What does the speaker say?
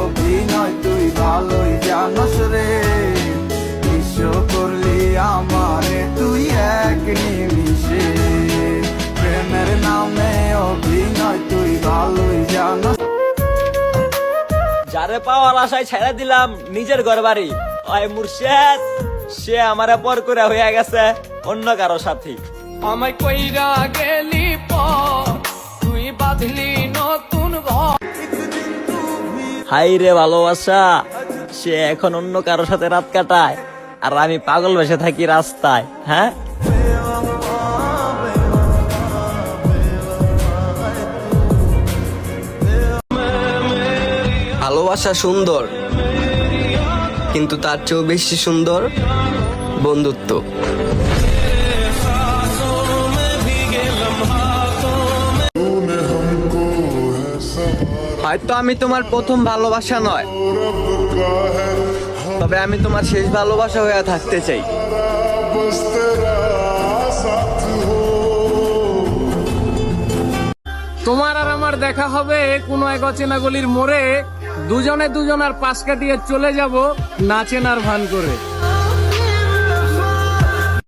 অভিনয় তুই ভালোই জানস রে। বিশ্ব করলি আমারে তুই এক নিমিষে। প্রেমের নামে অভিনয় তুই ভালোই জানস। যারে পাওয়ার আশায় ছেড়ে দিলাম নিজের ঘর বাড়ি ওই মুর্শেদ সে আমারে পর করে হয়ে গেছে অন্য কারও সাথী। আমায় কইরা গেলি পর তুই বাঁধলি নতুন ঘর। হাই রে ভালোবাসা সে এখন অন্য কারোর সাথে রাত কাটায় আর আমি পাগল বসে থাকি রাস্তায় হ্যাঁ? ভালোবাসা সুন্দর কিন্তু তার চেয়েও বেশি সুন্দর বন্ধুত্ব। হয়তো আমি তোমার প্রথম ভালোবাসা নয়। তবে আমি তোমার শেষ ভালোবাসা হয়ে থাকতে চাই। তোমার আর আমার দেখা হবে কোনো এক অচেনা গলির মোড়ে। দুজনে দুজনার পাশ কাটিয়ে চলে যাব নাচেনার ভান করে।